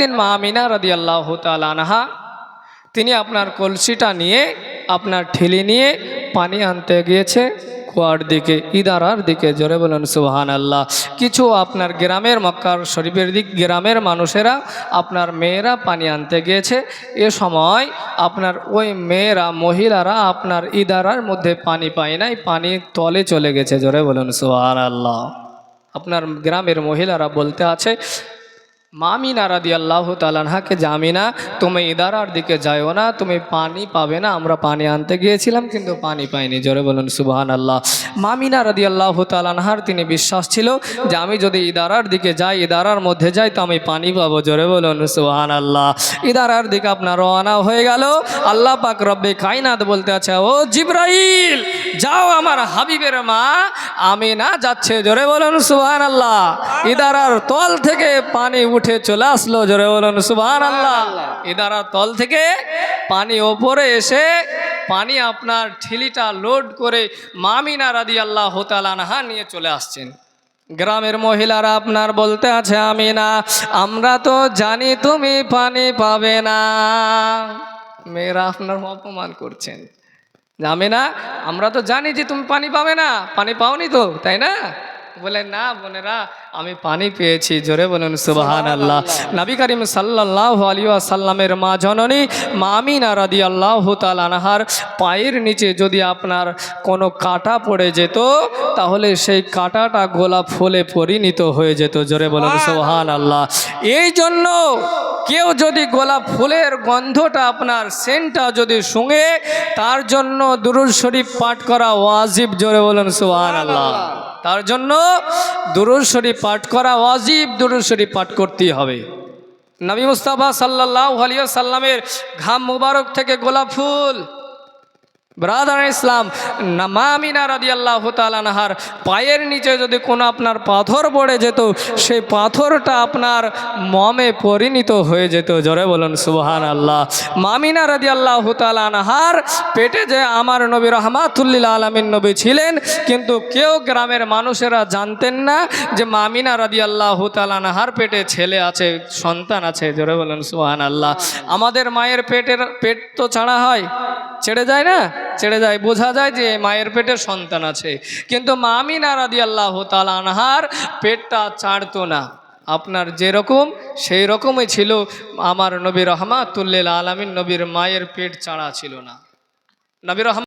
দিন মা আমিনা রাদি আল্লাহ আনহা, তিনি আপনার কলসিটা নিয়ে, আপনার ঠেলি নিয়ে পানি আনতে গিয়েছে কুয়ার দিকে, ইদারার দিকে, জোরে বলুন সুহান আল্লাহ কিছু আপনার গ্রামের, মক্কার শরীফের দিক, গ্রামের মানুষেরা আপনার মেয়েরা পানি আনতে গিয়েছে। এ সময় আপনার ওই মেয়েরা, মহিলারা আপনার ইদারার মধ্যে পানি পায় নাই, পানি তলে চলে গেছে, জোরে বলুন সুহান আল্লাহ আপনার গ্রামের মহিলারা বলতে আছে মামিনা রাদি আল্লাহ তালানহাকে জামিনা, তুমি ইদারার দিকে যাইও না, তুমি পানি পাবে না, আমরা পানি আনতে গিয়েছিলাম, কিন্তু পানি পাইনি। জোরে বলুন সুবাহান আল্লাহ মামিনা রাদি আল্লাহ তালানহার তিনি বিশ্বাস ছিল যে, আমি যদি ইদারার দিকে যাই, ইদারার মধ্যে যাই, তো আমি পানি পাবো। জোরে বলুন সুবাহান আল্লাহ ইদারার দিকে আপনার রওনা হয়ে গেল। আল্লাহ পাক রব্বে কাইনাত বলতে আছে, ও জিব্রাইল, যাও আমার হাবিবের মা, আমি না যাচ্ছে। জোরে বলুন সুবাহান আল্লাহ ইদারার তল থেকে পানি উঠে চলে আসলো জোরে বলুন সুবাহান আল্লাহ ইদারার তল থেকে পানি ওপরে এসে পানি আপনার ঠিলিটা লোড করে মামিনা রাদি আল্লাহ হোতালানহা নিয়ে চলে আসছেন। গ্রামের মহিলারা আপনার বলতে আছে আমি না আমরা তো জানি তুমি পানি পাবে না। মেয়েরা আপনার অপমান করছেন। জানে না আমরা তো জানি যে তুমি পানি পাবে না পানি পাওনি তো তাই না? বলে না বোনেরা আমি পানি পেয়েছি। জোরে বলুন সুবাহান আল্লাহ নবী করিম সাল্লাহ আলী সাল্লামের মা জননী মামিনা রাদি আল্লাহ তালানহার পায়ের নিচে যদি আপনার কোনো কাটা পড়ে যেত তাহলে সেই কাটাটা গোলাপ ফুলে পরিণত হয়ে যেত। জোরে বলুন সুবাহান আল্লাহ এই জন্য কেউ যদি গোলাপ ফুলের গন্ধটা আপনার সেন্টটা যদি শুঙে, তার জন্য দুরুদ শরীফ পাঠ করা ওয়াজিব, জোরে বলুন সুহান আল্লাহ তার জন্য দুরুল শরীফ পাঠ করা ওয়াজিব, দুরুল শরীফ পাঠ করতেই হবে। নবী মুস্তাফা সাল্লাহ আলিয়া সাল্লামের ঘাম মুবারক থেকে গোলাপ ফুল ব্রাদার ইসলাম মামিনা রাদি আল্লাহ তালানহার পায়ের নিচে যদি কোনো আপনার পাথর পড়ে যেত, সেই পাথরটা আপনার মমে পরিণত হয়ে যেত। জোরে বলুন সুবহান আল্লাহ মামিনা রাদি আল্লাহ তালানহার পেটে যে আমার নবী রহমাতুল্লিল আলমিন নবী ছিলেন, কিন্তু কেউ গ্রামের মানুষেরা জানতেন না যে মামিনা রাদি আল্লাহ তালানহার পেটে ছেলে আছে, সন্তান আছে। জোরে বলুন সুবহান আল্লাহ আমাদের মায়ের পেটের পেট তো ছাড়া হয়, ছেড়ে যায় না? ছেড়ে যায়। বোঝা যায় যে মায়ের পেটে সন্তান আছে। কিন্তু মামিনা রাদি আল্লাহ তাল আনহার পেটটা ছাড়তো না। আপনার যেরকম সেই রকমই ছিল। আমার নবী রহমাতুল্লিল আলমিন নবীর মায়ের পেট চাড়া ছিল না। নবীর রহমান